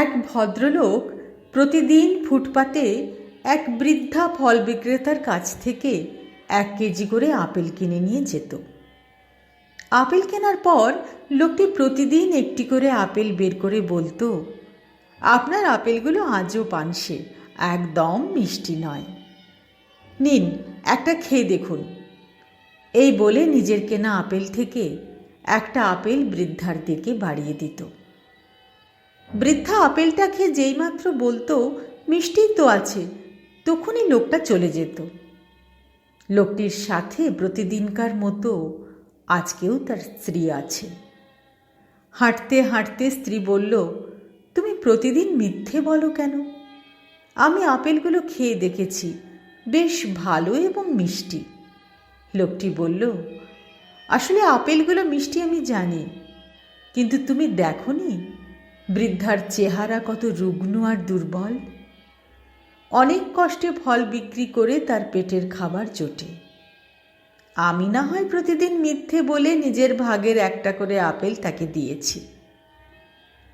এক ভদ্রলোক প্রতিদিন ফুটপাতে এক বৃদ্ধা ফল বিক্রেতার কাছ থেকে এক কেজি করে আপেল কিনে নিয়ে যেত। আপেল কেনার পর লোকটি প্রতিদিন একটি করে আপেল বের করে বলতো, আপনার আপেলগুলো আজও পানসে, একদম মিষ্টি নয়। নিন, একটা খেয়ে দেখুন। এই বলে নিজের কেনা আপেল থেকে একটা আপেল বৃদ্ধার দিকে বাড়িয়ে দিত। বৃদ্ধা আপেলটা খেয়ে যেইমাত্র বলতো, মিষ্টিই তো আছে। তখনই লোকটা চলে যেত। লোকটির সাথে প্রতিদিনকার মতো আজকেও তার স্ত্রী আছে। হাঁটতে হাঁটতে স্ত্রী বলল, তুমি প্রতিদিন মিথ্যে বলো কেন? আমি আপেলগুলো খেয়ে দেখেছি, বেশ ভালো এবং মিষ্টি। লোকটি বলল, আসলে আপেলগুলো মিষ্টি আমি জানি, কিন্তু তুমি দেখনি? বৃদ্ধার চেহারা কত রুগ্ন আর দুর্বল। অনেক কষ্টে ফল বিক্রি করে তার পেটের খাবার জোটে। আমি না হয় প্রতিদিন মিথ্যে বলে নিজের ভাগের একটা করে আপেল তাকে দিয়েছি।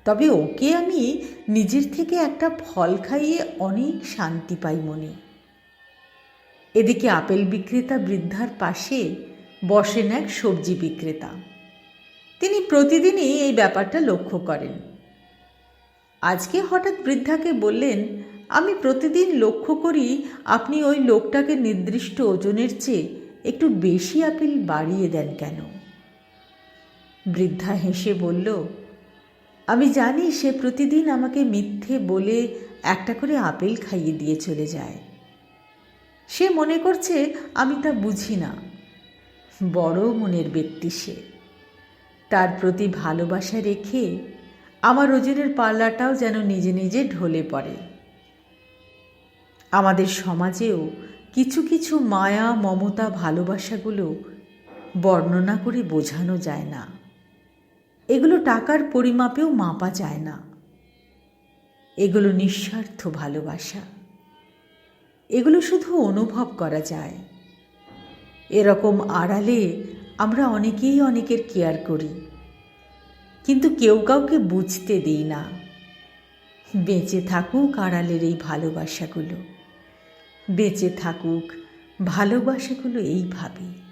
তবে ওকে আমি নিজের থেকে একটা ফল খাইয়ে অনেক শান্তি পাই মনে। এদিকে আপেল বিক্রেতা বৃদ্ধার পাশে বসেন এক সবজি বিক্রেতা। তিনি প্রতিদিনই এই ব্যাপারটা লক্ষ্য করেন। আজকে হঠাৎ বৃদ্ধাকে বললেন, আমি প্রতিদিন লক্ষ্য করি আপনি ওই লোকটাকে নির্দিষ্ট ওজনের চেয়ে একটু বেশি আপেল বাড়িয়ে দেন কেন? বৃদ্ধা হেসে বলল, আমি জানি সে প্রতিদিন আমাকে মিথ্যে বলে একটা করে আপেল খাইয়ে দিয়ে চলে যায়। সে মনে করছে আমি তা বুঝি না। বড় মনের ব্যক্তি সে। তার প্রতি ভালোবাসা রেখে আমার ওজনের পাল্লাটাও যেন নিজে নিজে ঢলে পড়ে। আমাদের সমাজেও কিছু কিছু মায়া, মমতা, ভালোবাসাগুলো বর্ণনা করে বোঝানো যায় না। এগুলো টাকার পরিমাপেও মাপা যায় না। এগুলো নিঃস্বার্থ ভালোবাসা। এগুলো শুধু অনুভব করা যায়। এরকম আড়ালে আমরা অনেকেই অনেকের কেয়ার করি। কিন্তু কেউ কাউকে বুঝতে দিই না। বেঁচে থাকুক আড়ালের এই ভালোবাসাগুলো। বেঁচে থাকুক ভালোবাসাগুলো এইভাবেই।